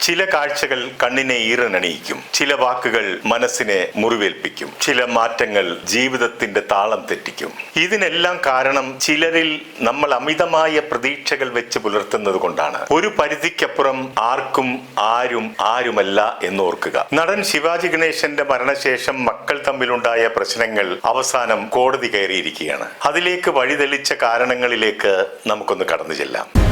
ചില കാഴ്ചകൾ കണ്ണിനെ ഈറനണിയിക്കും ചില വാക്കുകൾ മനസ്സിനെ മുറിവേൽപ്പിക്കും ചില മാറ്റങ്ങൾ ജീവിതത്തിന്റെ താളം തെറ്റിക്കും. ഇതിനെല്ലാം കാരണം ചിലരിൽ നമ്മൾ അമിതമായ പ്രതീക്ഷകൾ വെച്ച് പുലർത്തുന്നത് കൊണ്ടാണ്. ഒരു പരിധിക്കപ്പുറം ആർക്കും ആരും ആരുമല്ല എന്നോർക്കുക. നടൻ ശിവാജി ഗണേശന്റെ മരണശേഷം മക്കൾ തമ്മിലുണ്ടായ പ്രശ്നങ്ങൾ അവസാനം കോടതി കയറിയിരിക്കുകയാണ്. അതിലേക്ക് വഴിതെളിച്ച കാരണങ്ങളിലേക്ക് നമുക്കൊന്ന് കടന്നു ചെല്ലാം.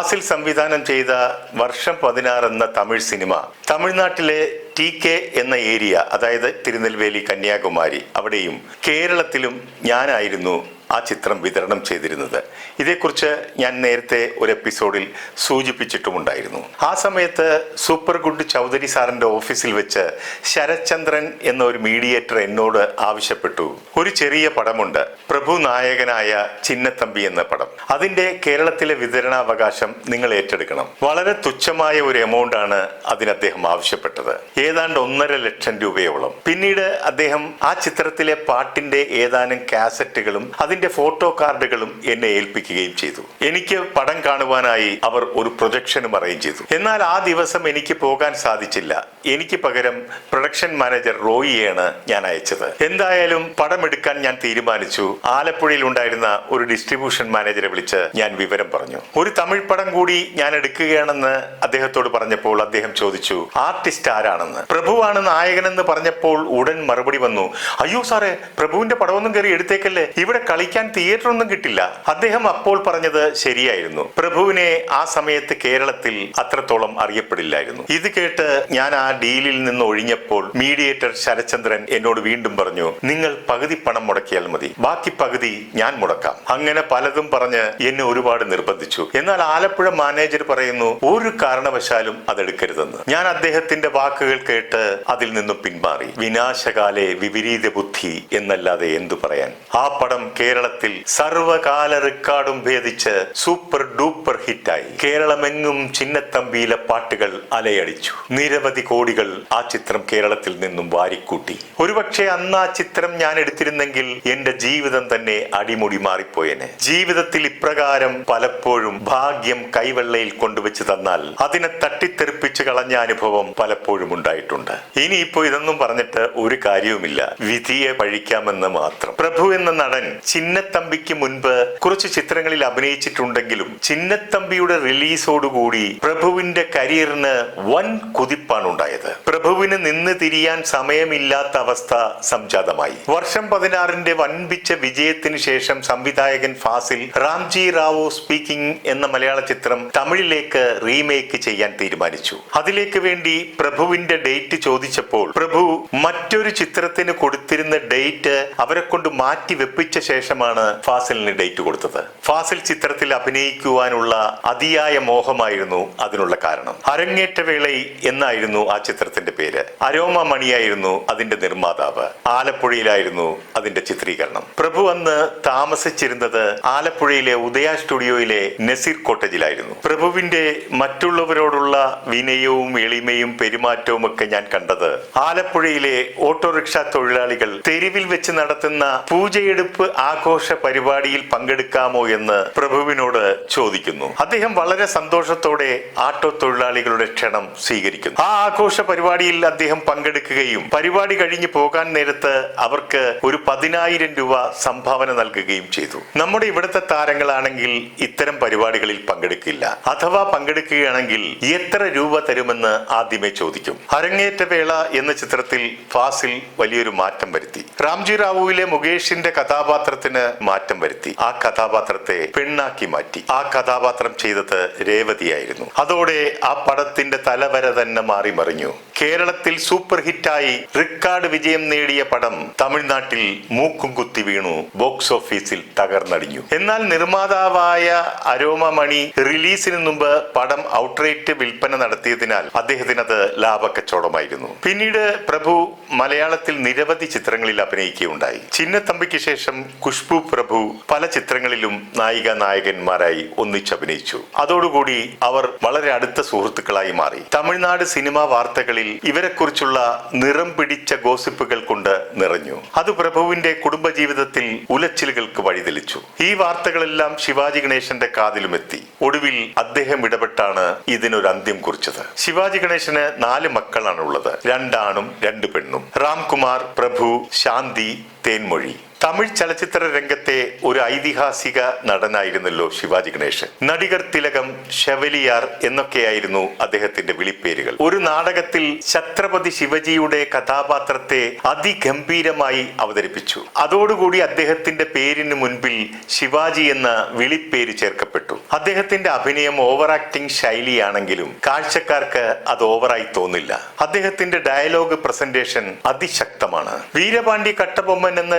ഫാസിൽ സംവിധാനം ചെയ്ത വർഷം പതിനാറ് എന്ന തമിഴ് സിനിമ. തമിഴ്നാട്ടിലെ ടി കെ എന്ന ഏരിയ അതായത് തിരുനെൽവേലി കന്യാകുമാരി അവിടെയും കേരളത്തിലും ഞാനായിരുന്നു ആ ചിത്രം വിതരണം ചെയ്തിരുന്നത്. ഇതേക്കുറിച്ച് ഞാൻ നേരത്തെ ഒരു എപ്പിസോഡിൽ സൂചിപ്പിച്ചിട്ടുമുണ്ടായിരുന്നു. ആ സമയത്ത് സൂപ്പർ ഗുഡ് ചൗധരി സാറിന്റെ ഓഫീസിൽ വെച്ച് ശരത്ചന്ദ്രൻ എന്ന ഒരു മീഡിയേറ്റർ എന്നോട് ആവശ്യപ്പെട്ടു. ഒരു ചെറിയ പടമുണ്ട് പ്രഭു നായകനായ ചിന്നത്തമ്പി എന്ന പടം. അതിന്റെ കേരളത്തിലെ വിതരണാവകാശം നിങ്ങൾ ഏറ്റെടുക്കണം. വളരെ തുച്ഛമായ ഒരു എമൗണ്ട് ആണ് അതിന് അദ്ദേഹം ആവശ്യപ്പെട്ടത്. ഏതാണ്ട് ഒന്നര ലക്ഷം രൂപയോളം. പിന്നീട് അദ്ദേഹം ആ ചിത്രത്തിലെ പാട്ടിന്റെ ഏതാനും കാസറ്റുകളും അതിന്റെ ഫോട്ടോ കാർഡുകളും എന്നെ ഏൽപ്പിക്കുകയും ചെയ്തു. എനിക്ക് പടം കാണുവാനായി അവർ ഒരു പ്രൊജക്ഷനും അറേഞ്ച് ചെയ്തു. എന്നാൽ ആ ദിവസം എനിക്ക് പോകാൻ സാധിച്ചില്ല. എനിക്ക് പകരം പ്രൊഡക്ഷൻ മാനേജർ റോയിയാണ് ഞാൻ അയച്ചത്. എന്തായാലും പടം എടുക്കാൻ ഞാൻ തീരുമാനിച്ചു. ആലപ്പുഴയിൽ ഉണ്ടായിരുന്ന ഒരു ഡിസ്ട്രിബ്യൂഷൻ മാനേജറെ വിളിച്ച് ഞാൻ വിവരം പറഞ്ഞു. ഒരു തമിഴ് പടം കൂടി ഞാൻ എടുക്കുകയാണെന്ന് അദ്ദേഹത്തോട് പറഞ്ഞപ്പോൾ അദ്ദേഹം ചോദിച്ചു ആർട്ടിസ്റ്റ് ആരാണെന്ന്? പ്രഭുവാണ് നായകനെന്ന് പറഞ്ഞപ്പോൾ ഉടൻ മറുപടി വന്നു. അയ്യോ സാറേ പ്രഭുവിന്റെ പടമൊന്നും കയറി എടുത്തേക്കല്ലേ? ഇവിടെ കളിക്കാൻ തിയേറ്റർ ഒന്നും കിട്ടില്ല. അദ്ദേഹം അപ്പോൾ പറഞ്ഞത് ശരിയായിരുന്നു. പ്രഭുവിനെ ആ സമയത്ത് കേരളത്തിൽ അത്രത്തോളം അറിയപ്പെടില്ലായിരുന്നു. ഇത് കേട്ട് ഞാൻ ആ ഡീലിൽ നിന്ന് ഒഴിഞ്ഞപ്പോൾ മീഡിയേറ്റർ ശരചന്ദ്രൻ എന്നോട് വീണ്ടും പറഞ്ഞു നിങ്ങൾ പകുതി പണം മുടക്കിയാൽ മതി. ബാക്കി പകുതി ഞാൻ മുടക്കാം. അങ്ങനെ പലതും പറഞ്ഞ് എന്നെ ഒരുപാട് നിർബന്ധിച്ചു. എന്നാൽ ആലപ്പുഴ മാനേജർ പറയുന്നു ഒരു കാരണവശാലും അതെടുക്കരുതെന്ന്. ഞാൻ അദ്ദേഹത്തിന്റെ വാക്കുകൾ കേട്ട് അതിൽ നിന്നും പിന്മാറി. വിനാശകാലെ വിപരീത ബുദ്ധി എന്നല്ലാതെ എന്തു പറയാൻ? ആ പടം കേരളത്തിൽ സർവകാല റെക്കോർഡും ഭേദിച്ച് സൂപ്പർ ഡൂപ്പർ ഹിറ്റായി. കേരളമെങ്ങും ചിന്നത്തമ്പിയിലെ പാട്ടുകൾ അലയടിച്ചു. നിരവധി കോടികൾ ആ ചിത്രം കേരളത്തിൽ നിന്നും വാരിക്കൂട്ടി. ഒരുപക്ഷെ അന്ന് ആ ചിത്രം ഞാൻ എടുത്തിരുന്നെങ്കിൽ എന്റെ ജീവിതം തന്നെ അടിമുടി മാറിപ്പോയേനെ. ജീവിതത്തിൽ ഇപ്രകാരം പലപ്പോഴും ഭാഗ്യം കൈവെള്ളയിൽ കൊണ്ടുവച്ച് തന്നാൽ അതിനെ തട്ടിത്തെറിപ്പിച്ച് കളഞ്ഞ അനുഭവം പലപ്പോഴും ഉണ്ടായിട്ടുണ്ട്. ഇനിയിപ്പോ ഇതൊന്നും പറഞ്ഞിട്ട് ഒരു കാര്യവുമില്ല. വിധിയെ പഴിക്കാമെന്ന് മാത്രം. പ്രഭു എന്ന നടൻ ചിന്നത്തമ്പിക്ക് മുൻപ് കുറച്ച് ചിത്രങ്ങളിൽ അഭിനയിച്ചിട്ടുണ്ടെങ്കിലും ചിന്നത്തമ്പിയുടെ റിലീസോടുകൂടി പ്രഭുവിന്റെ കരിയറിന് വൻ കുതിപ്പാണ് ഉണ്ടായത് പ്രഭുവിന് നിന്ന് തിരിയാൻ സമയമില്ലാത്ത അവസ്ഥ സംജാതമായി. വർഷം പതിനാറിന്റെ വൻപിച്ച വിജയത്തിന് ശേഷം സംവിധായകൻ ഫാസിൽ റാംജി റാവു സ്പീക്കിംഗ് എന്ന മലയാള ചിത്രം തമിഴിലേക്ക് റീമേക്ക് ചെയ്യാൻ തീരുമാനിച്ചു. അതിലേക്ക് വേണ്ടി പ്രഭുവിന്റെ ഡേറ്റ് ചോദിച്ചപ്പോൾ പ്രഭു മറ്റൊരു ചിത്രത്തിന് കൊടുത്തിരുന്ന ഡേറ്റ് അവരെ കൊണ്ട് മാറ്റി വെപ്പിച്ച ശേഷമാണ് ഫാസിലിന് ഡേറ്റ് കൊടുത്തത്. ഫാസിൽ ചിത്രത്തിൽ അഭിനയിക്കുവാനുള്ള അതിയായ മോഹമായിരുന്നു അതിനുള്ള കാരണം. അരങ്ങേറ്റ വേള എന്നായിരുന്നു ആ ചിത്രത്തിന്റെ പേര്. അരോമ മണിയായിരുന്നു അതിന്റെ നിർമ്മാതാവ്. ആലപ്പുഴയിലായിരുന്നു അതിന്റെ ചിത്രീകരണം. പ്രഭു അന്ന് താമസിച്ചിരുന്നത് ആലപ്പുഴയിലെ ഉദയ സ്റ്റുഡിയോയിലെ നസീർ കോട്ടേജിലായിരുന്നു. പ്രഭുവിന്റെ മറ്റുള്ളവരോടുള്ള വിനയവും എളിമയും പെരുമാറ്റവും ഒക്കെ ഞാൻ കണ്ടത് ആലപ്പുഴയിലെ ഓട്ടോറിക്ഷ തൊഴിലാളികൾ തെരുവിൽ വെച്ച് നടത്തുന്ന പൂജയെടുപ്പ് ആഘോഷ പരിപാടിയിൽ പങ്കെടുക്കാമോ എന്ന് പ്രഭുവിനോട് ചോദിക്കുന്നു. അദ്ദേഹം വളരെ സന്തോഷത്തോടെ ആട്ടോ തൊഴിലാളികളുടെ ക്ഷണം സ്വീകരിക്കുന്നു. ആ ആഘോഷ പരിപാടിയിൽ അദ്ദേഹം പങ്കെടുക്കുകയും പരിപാടി കഴിഞ്ഞ് പോകാൻ നേരത്ത് അവർക്ക് ഒരു പതിനായിരം രൂപ സംഭാവന നൽകുകയും ചെയ്തു. നമ്മുടെ ഇവിടുത്തെ താരങ്ങളാണെങ്കിൽ ഇത്തരം പരിപാടികളിൽ പങ്കെടുക്കില്ല. അഥവാ പങ്കെടുക്കുകയാണെങ്കിൽ എത്ര രൂപ തരുമെന്ന് ആദ്യമേ ചോദിക്കും. അരങ്ങേറ്റ വേള എന്ന ചിത്രത്തിൽ ഫാസിൽ വലിയൊരു മാറ്റം വരുത്തി. റാംജി റാവുവിലെ മുകേഷിന്റെ കഥാപാത്രത്തിന് മാറ്റം വരുത്തി. ആ കഥാപാത്രത്തെ പെണ്ണാക്കി മാറ്റി. ആ കഥാപാത്രം ചെയ്തത് രേവതിയായിരുന്നു. അതോടെ ആ പടത്തിന്റെ തലവര തന്നെ മാറി മറിഞ്ഞു. കേരളത്തിൽ സൂപ്പർ ഹിറ്റായി റിക്കാർഡ് വിജയം നേടിയ പടം തമിഴ്നാട്ടിൽ മൂക്കും കുത്തി വീണു ബോക്സ് ഓഫീസിൽ തകർന്നടിഞ്ഞു. എന്നാൽ നിർമ്മാതാവായ അരോമ മണി റിലീസിന് മുമ്പ് പടം ഔട്ട്റേറ്റ് വിൽപ്പന നടത്തിയതിനാൽ അദ്ദേഹത്തിന് അത് ലാഭക്കച്ചവടമായിരുന്നു. പിന്നീട് പ്രഭു മലയാളത്തിൽ നിരവധി ചിത്രങ്ങളിൽ അഭിനയിക്കുകയുണ്ടായി. ചിന്നത്തമ്പിക്ക് ശേഷം കുഷ്പ ഖുഷ്ബു പ്രഭു പല ചിത്രങ്ങളിലും നായിക നായകന്മാരായി ഒന്നിച്ചഭിനയിച്ചു. അതോടുകൂടി അവർ വളരെ അടുത്ത സുഹൃത്തുക്കളായി മാറി. തമിഴ്നാട് സിനിമാ വാർത്തകളിൽ ഇവരെക്കുറിച്ചുള്ള നിറം പിടിച്ച ഗോസിപ്പുകൾ കൊണ്ട് നിറഞ്ഞു. അത് പ്രഭുവിന്റെ കുടുംബജീവിതത്തിൽ ഉലച്ചിലുകൾക്ക് വഴിതെളിച്ചു. ഈ വാർത്തകളെല്ലാം ശിവാജി ഗണേശന്റെ കാതിലുമെത്തി. ഒടുവിൽ അദ്ദേഹം ഇടപെട്ടാണ് ഇതിനൊരു അന്ത്യം കുറിച്ചത്. ശിവാജി ഗണേശന് നാല് മക്കളാണുള്ളത്. രണ്ടാണും രണ്ട് പെണ്ണും. രാംകുമാർ പ്രഭു ശാന്തി തേൻമൊഴി. തമിഴ് ചലച്ചിത്ര രംഗത്തെ ഒരു ഐതിഹാസിക നടനായിരുന്നല്ലോ ശിവാജി ഗണേശൻ. നടികർ തിലകം ഷെവലിയാർ എന്നൊക്കെയായിരുന്നു അദ്ദേഹത്തിന്റെ വിളിപ്പേരുകൾ. ഒരു നാടകത്തിൽ ഛത്രപതി ശിവജിയുടെ കഥാപാത്രത്തെ അതിഗംഭീരമായി അവതരിപ്പിച്ചു. അതോടുകൂടി അദ്ദേഹത്തിന്റെ പേരിന് മുൻപിൽ ശിവാജി എന്ന വിളിപ്പേര് ചേർക്കപ്പെട്ടു. അദ്ദേഹത്തിന്റെ അഭിനയം ഓവർ ആക്ടിംഗ് ശൈലിയാണെങ്കിലും കാഴ്ചക്കാർക്ക് അത് ഓവറായി തോന്നില്ല. അദ്ദേഹത്തിന്റെ ഡയലോഗ് പ്രസന്റേഷൻ അതിശക്തമാണ്. വീരപാണ്ഡി കട്ടബൊമ്മൻ എന്ന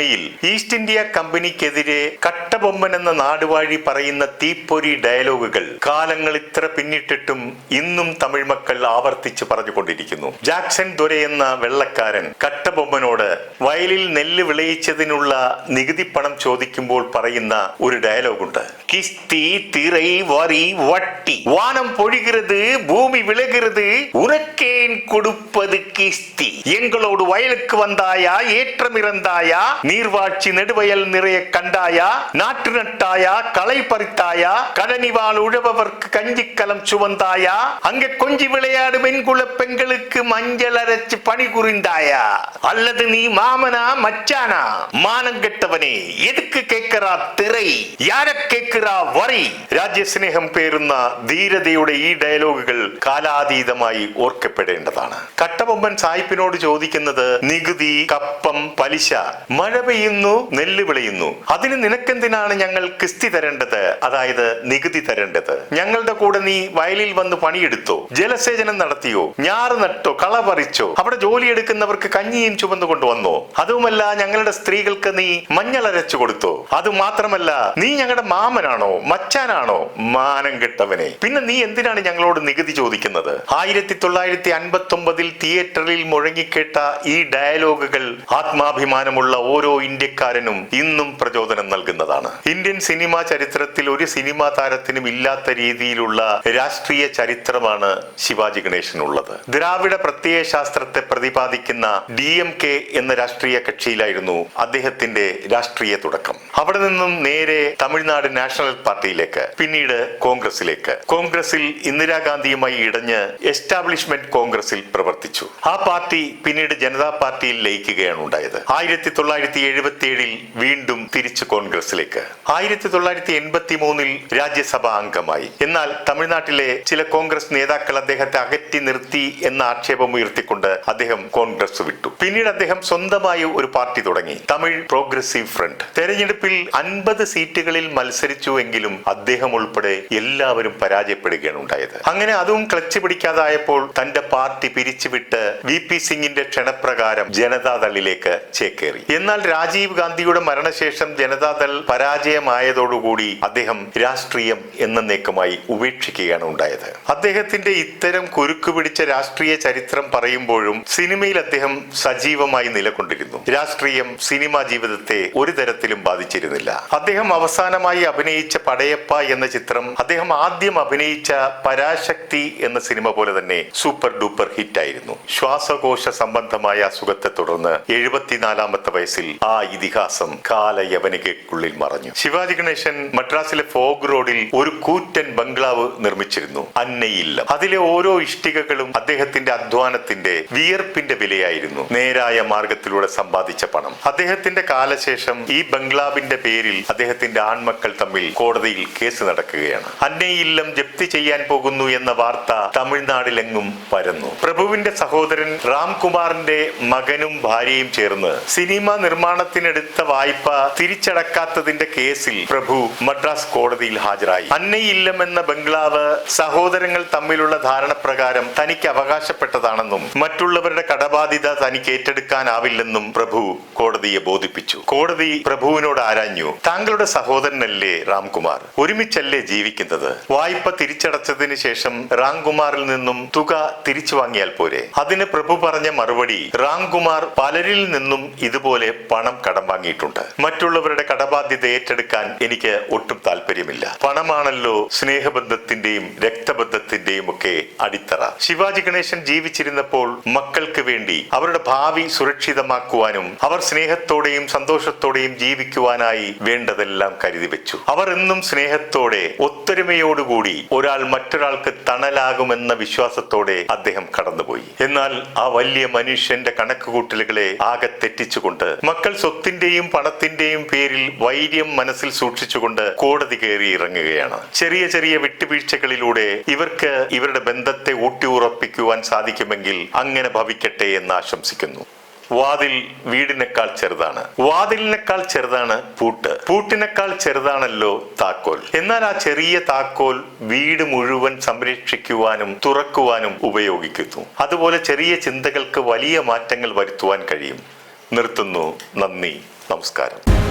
സിനിമയിൽ ഈസ്റ്റ് ഇന്ത്യ കമ്പനിക്കെതിരെ കട്ടബൊമ്മൻ എന്ന നാടുവാഴി പറയുന്ന തീപ്പൊരി ഡയലോഗുകൾ കാലങ്ങൾ ഇത്ര പിന്നിട്ടിട്ടും ഇന്നും തമിഴ് മക്കൾ ആവർത്തിച്ച് പറഞ്ഞുകൊണ്ടിരിക്കുന്നു. ജാക്സൺ ദൊര എന്ന വെള്ളക്കാരൻ കട്ടബൊമ്മനോട് വയലിൽ നെല്ല് വിളയിച്ചതിനുള്ള നികുതി പണം ചോദിക്കുമ്പോൾ പറയുന്ന ഒരു ഡയലോഗുണ്ട്. കിസ്തി തിറൈ വറി വട്ടി. വാനം പൊഴികരുത് ഭൂമി വിളകരുത് ഉറക്കേൻ കൊടുപ്പത് കിസ്തി. എങ്കളോട് വയലുക്ക് വന്നായ ஏற்றம் நீர்வாட்சி நெடுவயல் நிறைய கண்டாயா? நாற்று நட்டாயா? களை பறித்தாயா? கடனிவால் உழபவர்க்கு கஞ்சிக்கலம் சுவந்தாயா அங்கு கொஞ்சி விளையாடும் பெண்குல பெண்களுக்கு மஞ்சள் அரைச்சு பணி புரிந்தாயா? அல்லது நீ மாமனா மச்சானா? மானம் கெட்டவனே எதுக்கு கேட்கிறா திரை யார കേൾക്കുറാ വറി രാജ്യസ്നേഹം പേരുന്ന ധീരതയുടെ ഈ ഡയലോഗുകൾ കാലാതീതമായി ഓർക്കപ്പെടേണ്ടതാണ് കട്ടബൊമ്മൻ സായിപ്പിനോട് ചോദിക്കുന്നത് നികുതി കപ്പം പലിശ മഴ പെയ്യുന്നു നെല്ല് വിളയുന്നു അതിന് നിനക്കെന്തിനാണ് ഞങ്ങൾ കിസ്തി തരേണ്ടത് അതായത് നികുതി തരേണ്ടത് ഞങ്ങളുടെ കൂടെ നീ വയലിൽ വന്ന് പണിയെടുത്തോ ജലസേചനം നടത്തിയോ ഞാറ് നട്ടോ കള പറിച്ചോ അവിടെ ജോലി എടുക്കുന്നവർക്ക് കഞ്ഞിയും ചുമന്നു കൊണ്ടുവന്നോ അതുമല്ല ഞങ്ങളുടെ സ്ത്രീകൾക്ക് നീ മഞ്ഞൾ അരച്ചു കൊടുത്തോ അത് മാത്രമല്ല നീ ഞങ്ങളുടെ മാമനാണോ? മച്ചാനാണോ? മാനം കെട്ടവനെ. പിന്നെ നീ എന്തിനാണ് ഞങ്ങളോട് നികുതി ചോദിക്കുന്നത്? ആയിരത്തി തൊള്ളായിരത്തി അൻപത്തി ഒമ്പതിൽ തിയേറ്ററിൽ മുഴങ്ങിക്കേട്ട ഈ ഡയലോഗുകൾ ആത്മാഭിമാനമുള്ള ഓരോ ഇന്ത്യക്കാരനും ഇന്നും പ്രചോദനം നൽകുന്നതാണ്. ഇന്ത്യൻ സിനിമാ ചരിത്രത്തിൽ ഒരു സിനിമാ താരത്തിനും ഇല്ലാത്ത രീതിയിലുള്ള രാഷ്ട്രീയ ചരിത്രമാണ് ശിവാജി ഗണേശനുള്ളത്. ദ്രാവിഡ പ്രത്യയ ശാസ്ത്രത്തെ പ്രതിപാദിക്കുന്ന ഡി എം കെ എന്ന രാഷ്ട്രീയ കക്ഷിയിലായിരുന്നു അദ്ദേഹത്തിന്റെ രാഷ്ട്രീയ തുടക്കം. അവിടെ നിന്നും നേരെ തമിഴ്നാട് നാഷണൽ പാർട്ടിയിലേക്ക് പിന്നീട് കോൺഗ്രസിലേക്ക്. കോൺഗ്രസിൽ ഇന്ദിരാഗാന്ധിയുമായി ഇടഞ്ഞ് എസ്റ്റാബ്ലിഷ്മെന്റ് കോൺഗ്രസിൽ പ്രവർത്തിച്ചു. ആ പാർട്ടി പിന്നീട് ജനതാ പാർട്ടിയിൽ ലയിക്കുകയാണ് ഉണ്ടായത്. ആയിരത്തി തൊള്ളായിരത്തി എഴുപത്തി ഏഴിൽ വീണ്ടും തിരിച്ചു കോൺഗ്രസിലേക്ക്. ആയിരത്തി തൊള്ളായിരത്തി എൺപത്തി മൂന്നിൽ രാജ്യസഭാ അംഗമായി. എന്നാൽ തമിഴ്നാട്ടിലെ ചില കോൺഗ്രസ് നേതാക്കൾ അദ്ദേഹത്തെ അകറ്റി നിർത്തി എന്ന ആക്ഷേപം ഉയർത്തിക്കൊണ്ട് അദ്ദേഹം കോൺഗ്രസ് വിട്ടു. പിന്നീട് അദ്ദേഹം സ്വന്തമായി ഒരു പാർട്ടി തുടങ്ങി. Tamil progressive front. തെരഞ്ഞെടുപ്പിൽ അൻപത് സീറ്റുകളിൽ മത്സരിച്ചു എങ്കിലും അദ്ദേഹം ഉൾപ്പെടെ എല്ലാവരും പരാജയപ്പെടുകയാണ് ഉണ്ടായത്. അങ്ങനെ അതും ക്ലച്ച് പിടിക്കാതായപ്പോൾ തന്റെ പാർട്ടി പിരിച്ചുവിട്ട് വി പി സിംഗിന്റെ ക്ഷണപ്രകാരം ജനതാദളിലേക്ക് ചേക്കേറി. എന്നാൽ രാജീവ് ഗാന്ധിയുടെ മരണശേഷം ജനതാദൾ പരാജയമായതോടുകൂടി അദ്ദേഹം രാഷ്ട്രീയം എന്നേക്കുമായി ഉപേക്ഷിക്കുകയാണ് ഉണ്ടായത്. അദ്ദേഹത്തിന്റെ ഇത്തരം കുരുക്ക് പിടിച്ച രാഷ്ട്രീയ ചരിത്രം പറയുമ്പോഴും സിനിമയിൽ അദ്ദേഹം സജീവമായി നിലകൊണ്ടിരുന്നു. രാഷ്ട്രീയം സിനിമാ ജീവിതത്തെ ഒരു തരത്തിലും ബാധിച്ചിരുന്നില്ല. അദ്ദേഹം അവസാനമായി അഭിനയിച്ച പടയപ്പ എന്ന ചിത്രം അദ്ദേഹം ആദ്യം അഭിനയിച്ച പരാശക്തി എന്ന സിനിമ പോലെ തന്നെ സൂപ്പർ ഡൂപ്പർ ഹിറ്റ് ആയിരുന്നു ശ്വാസകോശ സംബന്ധമായ അസുഖത്തെ തുടർന്ന് എഴുപത്തിനാലാമത്തെ വയസ്സിൽ ആ ഇതിഹാസം കാലയവനികയ്ക്കുള്ളിൽ മറഞ്ഞു. ശിവാജി ഗണേശൻ മദ്രാസിലെ ഫോഗ് റോഡിൽ ഒരു കൂറ്റൻ ബംഗ്ലാവ് നിർമ്മിച്ചിരുന്നു അന്നയില്ലം. അതിലെ ഓരോ ഇഷ്ടികകളും അദ്ദേഹത്തിന്റെ അധ്വാനത്തിന്റെ വിയർപ്പിന്റെ വിലയായിരുന്നു. നേരായ മാർഗത്തിലൂടെ സമ്പാദിച്ച പണം. അദ്ദേഹത്തിന്റെ കാലശേഷം ഈ ബംഗ്ലാവിന്റെ പേരിൽ അദ്ദേഹത്തിന്റെ ആൺമക്കൾ തമ്മിൽ കോടതിയിൽ കേസ് നടക്കുകയാണ്. അന്നയില്ലം ജപ്തി ചെയ്യാൻ പോകുന്നു എന്ന വാർത്ത തമിഴ്നാട്ടിലെങ്ങും പരന്നു. പ്രഭുവിന്റെ സഹോദരൻ രാംകുമാറിന്റെ മകനും ഭാര്യയും ചേർന്ന് സിനിമ നിർമ്മാണത്തിനെടുത്ത വായ്പ തിരിച്ചടക്കാത്തതിന്റെ കേസിൽ പ്രഭു മദ്രാസ് കോടതിയിൽ ഹാജരായി. അന്നയില്ലം എന്ന ബംഗ്ലാവ് സഹോദരങ്ങൾ തമ്മിലുള്ള ധാരണപ്രകാരം തനിക്ക് അവകാശപ്പെട്ടതാണെന്നും മറ്റുള്ളവരുടെ കടബാധ്യത തനിക്ക് ഏറ്റെടുക്കാനാവില്ലെന്നും പ്രഭു കോടതിയെ ബോധിപ്പിച്ചു. കോടതി പ്രഭുവിനോട് എന്നോട് ആരാഞ്ഞു? താങ്കളുടെ സഹോദരനല്ലേ രാംകുമാർ? ഒരുമിച്ചല്ലേ ജീവിക്കുന്നത്? വായ്പ തിരിച്ചടച്ചതിന് ശേഷം രാംകുമാറിൽ നിന്നും തുക തിരിച്ചു വാങ്ങിയാൽ പോരെ. അതിന് പ്രഭു പറഞ്ഞ മറുപടി രാംകുമാർ പലരിൽ നിന്നും ഇതുപോലെ പണം കടം വാങ്ങിയിട്ടുണ്ട്. മറ്റുള്ളവരുടെ കടബാധ്യത ഏറ്റെടുക്കാൻ എനിക്ക് ഒട്ടും താല്പര്യമില്ല പണമാണല്ലോ സ്നേഹബന്ധത്തിന്റെയും രക്തബന്ധത്തിന്റെയും ഒക്കെ അടിത്തറ. ശിവാജി ഗണേശൻ ജീവിച്ചിരുന്നപ്പോൾ മക്കൾക്ക് വേണ്ടി അവരുടെ ഭാവി സുരക്ഷിതമാക്കുവാനും അവർ സ്നേഹത്തോടെയും സന്തോഷത്തോടെയും ജീവിക്കുവാനായി വേണ്ടതെല്ലാം കരുതി വെച്ചു. അവർ എന്നും സ്നേഹത്തോടെ ഒത്തൊരുമയോടുകൂടി ഒരാൾ മറ്റൊരാൾക്ക് തണലാകുമെന്ന വിശ്വാസത്തോടെ അദ്ദേഹം കടന്നുപോയി. എന്നാൽ ആ വലിയ മനുഷ്യന്റെ കണക്കുകൂട്ടലുകളെ ആകെ തെറ്റിച്ചുകൊണ്ട് മക്കൾ സ്വത്തിന്റെയും പണത്തിന്റെയും പേരിൽ വൈര്യം മനസ്സിൽ സൂക്ഷിച്ചുകൊണ്ട് കോടതി കയറി ഇറങ്ങുകയാണ്. ചെറിയ ചെറിയ വിട്ടുവീഴ്ചകളിലൂടെ ഇവർക്ക് ഇവരുടെ ബന്ധത്തെ ഊട്ടിയുറപ്പിക്കുവാൻ സാധിക്കുമെങ്കിൽ അങ്ങനെ ഭവിക്കട്ടെ എന്ന് ആശംസിക്കുന്നു. വാതിൽ വീടിനേക്കാൾ ചെറുതാണ്. വാതിലിനേക്കാൾ ചെറുതാണ് പൂട്ട്. പൂട്ടിനേക്കാൾ ചെറുതാണല്ലോ താക്കോൽ. എന്നാൽ ആ ചെറിയ താക്കോൽ വീട് മുഴുവൻ സംരക്ഷിക്കുവാനും തുറക്കുവാനും ഉപയോഗിക്കുന്നു. അതുപോലെ ചെറിയ ചിന്തകൾക്ക് വലിയ മാറ്റങ്ങൾ വരുത്തുവാൻ കഴിയും. നിർത്തുന്നു. നന്ദി. നമസ്കാരം.